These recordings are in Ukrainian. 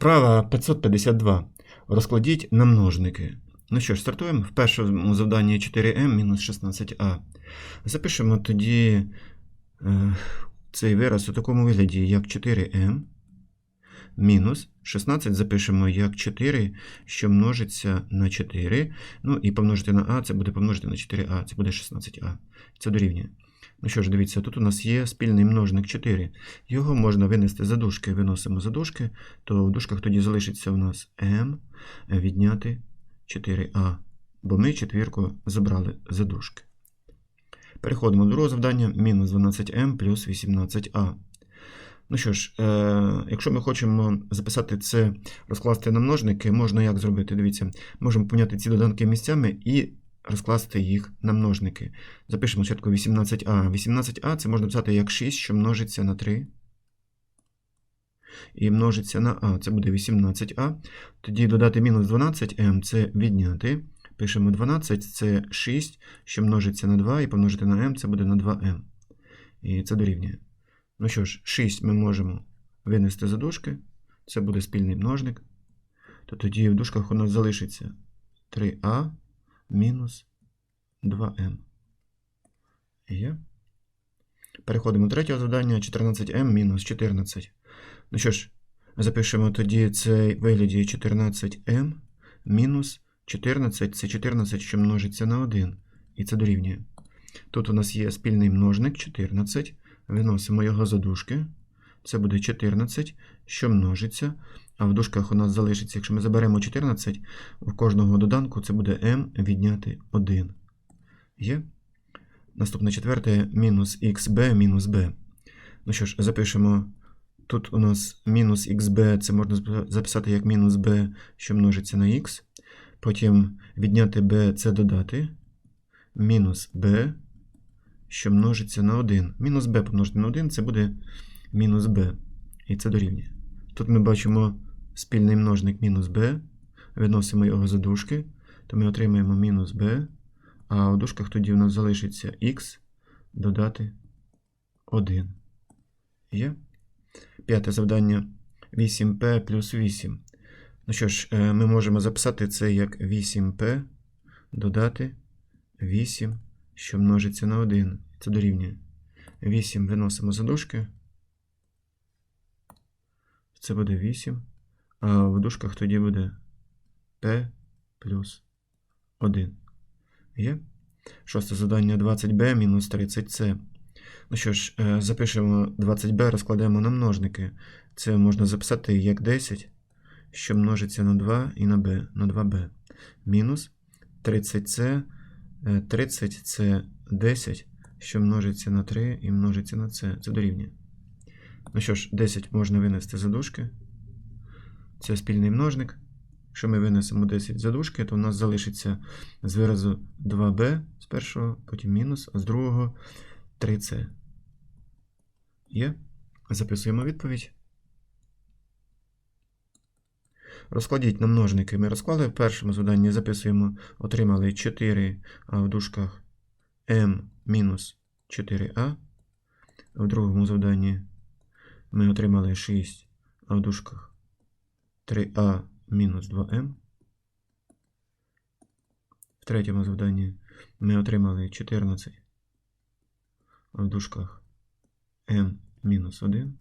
Вправа 552. Розкладіть на множники. Ну що ж, стартуємо. В першому завданні 4m-16a. Запишемо тоді е, цей вираз у такому вигляді, як 4m мінус 16 запишемо як 4, що множиться на 4. Ну і помножити на а, це буде помножити на 4а, це буде 16а. Це дорівнює. Ну що ж, дивіться, тут у нас є спільний множник 4. Його можна винести за дужки, виносимо за дужки, то в дужках тоді залишиться у нас m відняти 4а, бо ми четвірку забрали за дужки. Переходимо до другого завдання. Мінус 12m плюс 18a. Ну що ж, е, якщо ми хочемо записати це, розкласти на множники, можна як зробити? Дивіться, можемо поміняти ці доданки місцями і розкласти їх на множники. Запишемо спочатку 18а. 18а це можна писати як 6, що множиться на 3. І множиться на а, це буде 18а. Тоді додати мінус 12m це відняти. Пишемо 12, це 6, що множиться на 2, і помножити на m це буде на 2m. І це дорівнює. Ну що ж, 6 ми можемо винести за дужки. Це буде спільний множник. То тоді в дужках у нас залишиться 3а мінус 2m. Є. Переходимо до третього завдання. 14m мінус 14. Ну що ж, запишемо тоді цей вигляді 14m мінус 14 це 14, що множиться на 1. І це дорівнює. Тут у нас є спільний множник 14. Виносимо його за дужки. Це буде 14, що множиться. А в дужках у нас залишиться, якщо ми заберемо 14, у кожного доданку це буде m відняти 1. Є. Наступне четверте мінус xb мінус b. Ну що ж, запишемо. Тут у нас мінус xb, це можна записати як мінус b, що множиться на x. Потім відняти b це додати. Мінус b, що множиться на 1. Мінус b помножити на 1 це буде мінус b. І це дорівнює. Тут ми бачимо спільний множник мінус b. Виносимо його за дужки, то ми отримаємо мінус b. А у дужках тоді у нас залишиться x додати 1. Є. П'яте завдання 8p плюс 8. Ну що ж, ми можемо записати це як 8p додати 8, що множиться на 1. Це дорівнює. 8 виносимо за дужки. Це буде 8. А в дужках тоді буде p плюс 1. Є? Шосте завдання 20b мінус 30c. Ну що ж, запишемо 20b, розкладемо на множники. Це можна записати як 10, що множиться на 2 і на b, на 2b. Мінус 30c, 30 це 10, що множиться на 3 і множиться на c. Це дорівнює. Ну що ж, 10 можна винести за дужки. Це спільний множник. Якщо ми винесемо 10 за дужки, то у нас залишиться з виразу 2b з першого, потім мінус, а з другого 3c. Є. Записуємо відповідь. Розкладіть на множники. Ми розклали. В першому завданні записуємо, отримали 4 а в дужках m мінус 4a. В другому завданні ми отримали 6, а в дужках 3а мінус 2m. В третьому завданні ми отримали 14, а в дужках m мінус 1.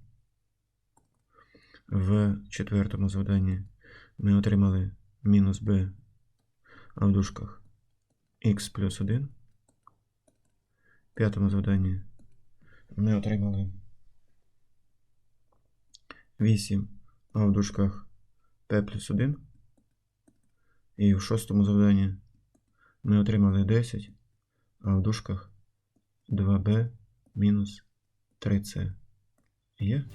В четвертому завданні ми отримали мінус b, а в дужках x плюс 1. В п'ятому завданні ми отримали 8, а в дужках p плюс 1. І в шостому завданні ми отримали 10, а в дужках 2b мінус 3c. Є?